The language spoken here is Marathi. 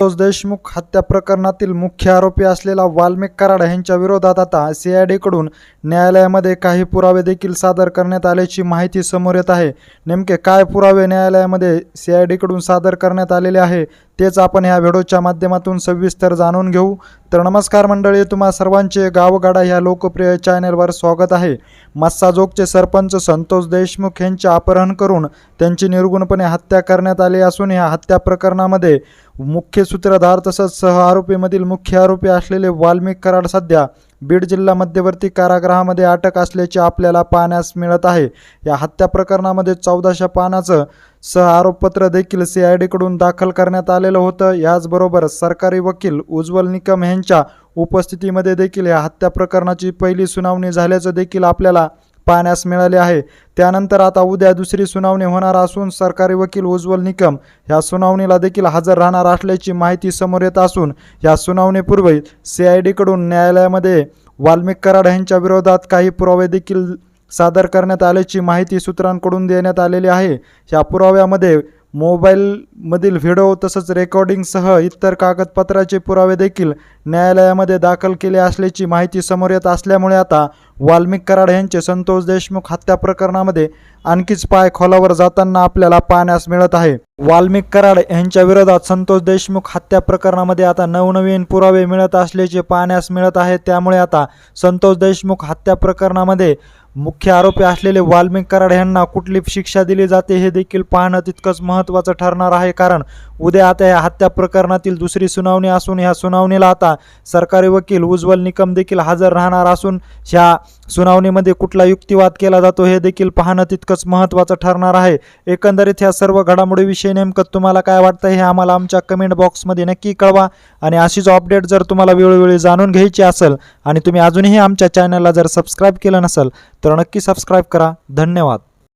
संतोष देशमुख हत्या प्रकरणातील मुख्य आरोपी असलेला वाल्मिक कराड यांच्या विरोधात आता सीआयडीकडून न्यायालयामध्ये काही पुरावे देखील सादर करण्यात आल्याची माहिती समोर येत आहे. नेमके काय पुरावे न्यायालयामध्ये सीआयडीकडून सादर करण्यात आलेले आहे तेच आपण ह्या व्हिडिओच्या माध्यमातून सविस्तर जाणून घेऊ. तर नमस्कार मंडळी तुम्हा सर्वांचे गावगाडा ह्या लोकप्रिय चॅनेलवर स्वागत आहे. मस्साजोगचे सरपंच संतोष देशमुख यांचे अपहरण करून त्यांची निर्गुणपणे हत्या करण्यात आली असून ह्या हत्या प्रकरणामध्ये मुख्य सूत्रधार तसंच सह आरोपीमधील मुख्य आरोपी असलेले वाल्मिक कराड सध्या बीड जिल्हा मध्यवर्ती कारागृहामध्ये अटक असल्याचे आपल्याला पाहण्यास मिळत आहे. या हत्या प्रकरणामध्ये चौदाशे पानाचं सह आरोपपत्र देखील सी आय डीकडून दाखल करण्यात आलेलं होतं. याचबरोबर सरकारी वकील उज्ज्वल निकम यांच्या उपस्थितीमध्ये देखील या हत्या प्रकरणाची पहिली सुनावणी झाल्याचं देखील आपल्याला पाहण्यास मिळाले आहे. त्यानंतर आता उद्या दुसरी सुनावणी होणार असून सरकारी वकील उज्ज्वल निकम ह्या सुनावणीला देखील हजर राहणार असल्याची माहिती समोर येत असून या सुनावणीपूर्वी सी आय डीकडून न्यायालयामध्ये वाल्मिक कराड यांच्या विरोधात काही पुरावे देखील सादर करण्यात आल्याची माहिती सूत्रांकडून देण्यात आलेली आहे. या पुराव्यामध्ये मोबाईलमधील व्हिडिओ तसंच रेकॉर्डिंगसह इतर कागदपत्राचे पुरावे देखील न्यायालयामध्ये दाखल केले असल्याची माहिती समोर येत असल्यामुळे आता वाल्मिक कराड यांचे संतोष देशमुख हत्या प्रकरणामध्ये आणखीच पाय खोलावर जाताना आपल्याला पाहण्यास मिळत आहे. वाल्मिक कराड यांच्या विरोधात संतोष देशमुख हत्या प्रकरणामध्ये आता नवनवीन पुरावे मिळत असल्याचे पाहण्यास मिळत आहे. त्यामुळे आता संतोष देशमुख हत्या प्रकरणामध्ये मुख्य आरोपी असलेले वाल्मिक कराड यांना कुठली शिक्षा दिली जाते हे देखील पाहणं तितकंच महत्त्वाचं ठरणार आहे. कारण उद्या आता या हत्या प्रकरणातील दुसरी सुनावणी असून ह्या सुनावणीला आता सरकारी वकील उज्ज्वल निकम देखील हजर राहणार असून ह्या सुनावणीमध्ये कुठला युक्तिवाद केला जातो हे देखील पाहणं तितकंच महत्त्वाचं ठरणार आहे. एकंदरीत ह्या सर्व घडामोडीविषयी नेमकं तुम्हाला काय वाटतं हे आम्हाला आमच्या कमेंट बॉक्समध्ये नक्की कळवा. आणि अशीच अपडेट जर तुम्हाला वेळोवेळी जाणून घ्यायची असेल आणि तुम्ही अजूनही आमच्या चॅनलला जर सबस्क्राईब केलं नसेल तर नक्की सबस्क्राईब करा. धन्यवाद.